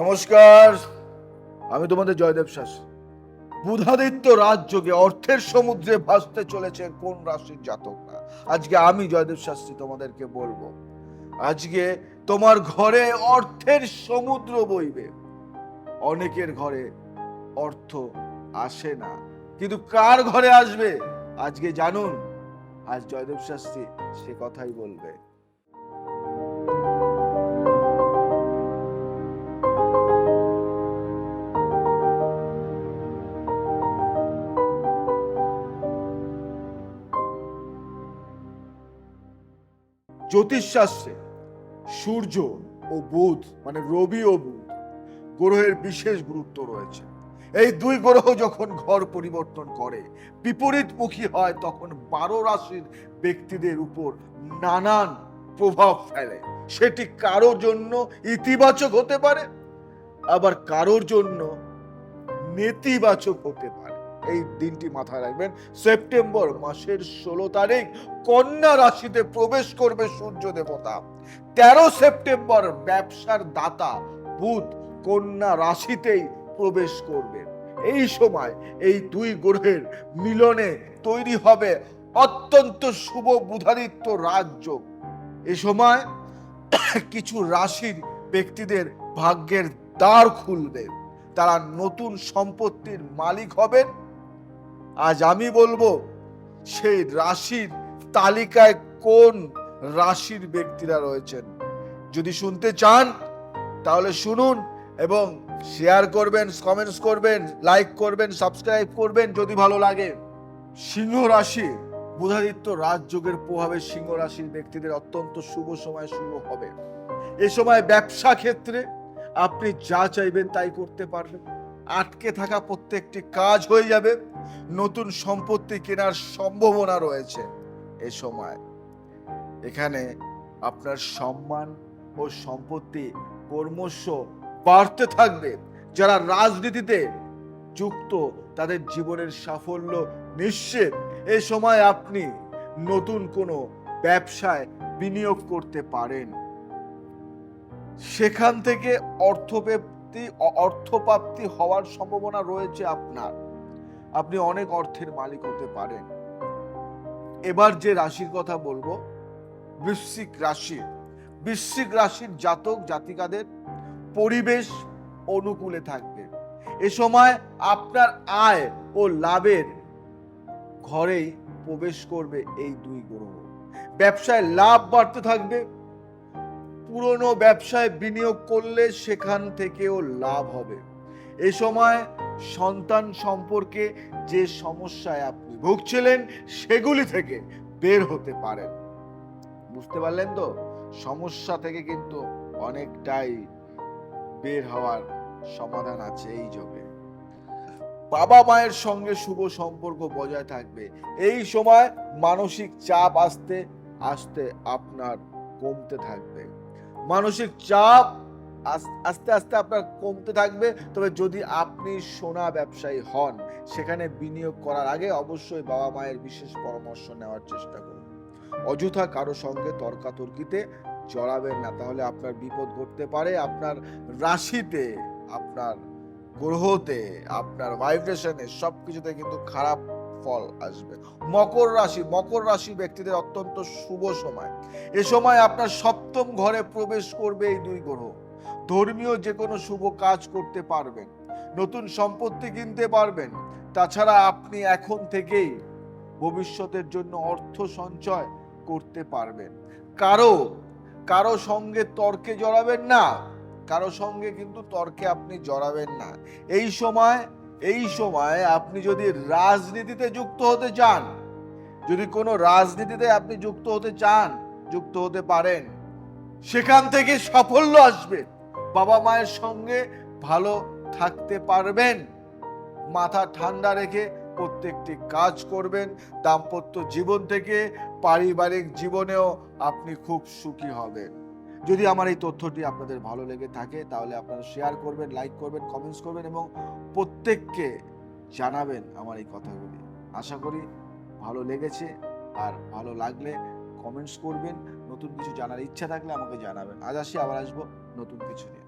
নমস্কার। আমি তোমাদের জয়দেব শাসী বুধাদিত্য রাজযোগে অর্থের সমুদ্রে ভাসতে চলেছে কোন রাশির জাতকরা? আজকে আমি জয়দেব শাস্ত্রী তোমাদেরকে বলব, আজকে তোমার ঘরে অর্থের সমুদ্র বইবে। অনেকের ঘরে অর্থ আসে না, কিন্তু কার ঘরে আসবে? আজকে জানুন, আজ জয়দেব শাস্ত্রী সে কথাই বলবে। জ্যোতিষশাস্ত্রে সূর্য ও বুধ মানে রবি ও বুধ, গ্রহের বিশেষ গুরুত্ব রয়েছে। এই দুই গ্রহ যখন ঘর পরিবর্তন করে, বিপরীতমুখী হয়, তখন বারো রাশির ব্যক্তিদের উপর নানান প্রভাব ফেলে। সেটি কারও জন্য ইতিবাচক হতে পারে, আবার কারোর জন্য নেতিবাচক হতে পারে। এই দিনটি মাথায় রাখবেন। সেপ্টেম্বর মাসের ষোলো তারিখ কন্যা রাশিতে প্রবেশ করবে সূর্য দেবতা। তেরো সেপ্টেম্বর ব্যবসার দাতা বুধ কন্যা রাশিতেই প্রবেশ করবে। এই সময় এই দুই গ্রহের মিলনে তৈরি হবে অত্যন্ত শুভ বুধাদিত্য রাজযোগ এ সময় কিছু রাশির ব্যক্তিদের ভাগ্যের দ্বার খুলবে। তারা নতুন সম্পত্তির মালিক হবেন। আজ আমি বলব, সেই রাশির তালিকায় কোন রাশির ব্যক্তিরা রয়েছেন? যদি শুনতে চান, তাহলে শুনুন এবং শেয়ার করবেন কমেন্টস করবেন লাইক করবেন সাবস্ক্রাইব করবেন যদি ভালো লাগে। সিংহ রাশি, বুধাদিত্য রাজযোগের প্রভাবে সিংহ রাশির ব্যক্তিদের অত্যন্ত শুভ সময় শুরু হবে। এ সময় ব্যবসা ক্ষেত্রে আপনি যা চাইবেন তাই করতে পারবেন। আটকে থাকা প্রত্যেকটি কাজ হয়ে যাবে। নতুন সম্পত্তি কেনার সম্ভাবনা রয়েছে এ সময়। এখানে আপনার সম্মান ও সম্পত্তি ক্রমশ বাড়তে থাকবে। যারা রাজনীতিতে যুক্ত, তাদের জীবনের সাফল্য নিশ্চিত। এ সময় আপনি নতুন কোনো ব্যবসায় বিনিয়োগ করতে পারেন। সেখান থেকে অর্থপ্রাপ্তি অর্থপ্রাপ্তি হওয়ার সম্ভাবনা রয়েছে আপনার। আপনি অনেক অর্থের মালিক হতে পারেন। এবার যে রাশির কথা বলব, বৃশ্চিক রাশি। বৃশ্চিক রাশির জাতক, জাতিকাদের পরিবেশ অনুকূলে থাকবে। এ সময় আপনার আয় ও লাভের ঘরেই প্রবেশ করবে এই দুই গ্রহ। ব্যবসায় লাভ বাড়তে থাকবে পুরনো ব্যবসায় বিনিয়োগ করলে সেখান থেকেও লাভ হবে। এ সময় সন্তান সম্পর্কে যে সমস্যায় আপনি ভুগছিলেন, সেগুলি থেকে বের হতে পারেন। বুঝতে পারলেন তো? সমস্যা থেকে কিন্তু অনেকটাই বের হওয়ার সমাধান আছে এই যোগে। বাবা মায়ের সঙ্গে শুভ সম্পর্ক বজায় থাকবে। এই সময় মানসিক চাপ আসতে আসতে আপনার কমতে থাকবে। মানসিক চাপ আস্তে আস্তে আপনার কমতে থাকবে। তবে যদি আপনি সোনা ব্যবসায়ী হন, সেখানে বিনিয়োগ করার আগে অবশ্যই বাবা মায়ের বিশেষ পরামর্শ নেওয়ার চেষ্টা করুন। অযথা কারও সঙ্গে তর্কাতর্কিতে জড়াবেন না, তাহলে আপনার বিপদ ঘটতে পারে। আপনার রাশিতে, আপনার গ্রহতে, আপনার ভাইব্রেশনে সব কিছুতে কিন্তু খারাপ ফল আসবে। মকর রাশি মকর রাশি ব্যক্তিদের অত্যন্ত শুভ সময়। এ সময় আপনার সপ্তম ঘরে প্রবেশ করবে এই দুই গ্রহ। ধর্মীয় যে কোনো শুভ কাজ করতে পারবেন। নতুন সম্পত্তি কিনতে পারবেন। তাছাড়া আপনি এখন থেকেই ভবিষ্যতের জন্য অর্থ সঞ্চয় করতে পারবেন। কারও কারও সঙ্গে তর্কে জড়াবেন না। কারও সঙ্গে কিন্তু তর্কে আপনি জড়াবেন না। এই সময় এই সময় আপনি যদি রাজনীতিতে যুক্ত হতে চান, যদি কোনো রাজনীতিতে আপনি যুক্ত হতে চান, যুক্ত হতে পারেন, সেখান থেকে সাফল্য আসবে। বাবা মায়ের সঙ্গে ভালো থাকতে পারবেন, মাথা ঠান্ডা রেখে প্রত্যেকটি কাজ করবেন, দাম্পত্য জীবন থেকে পারিবারিক জীবনেও আপনি খুব সুখী হবেন। যদি আমার এই তথ্যটি আপনাদের ভালো লেগে থাকে, তাহলে আপনারা শেয়ার করবেন লাইক করবেন কমেন্টস করবেন এবং প্রত্যেককে জানাবেন আমার এই কথাগুলি। আশা করি ভালো লেগেছে আর ভালো লাগলে কমেন্টস করবেন। নতুন কিছু জানার ইচ্ছা থাকলে আমাকে জানাবেন। আজ আসি, আবার আসব নতুন কিছু নিয়ে।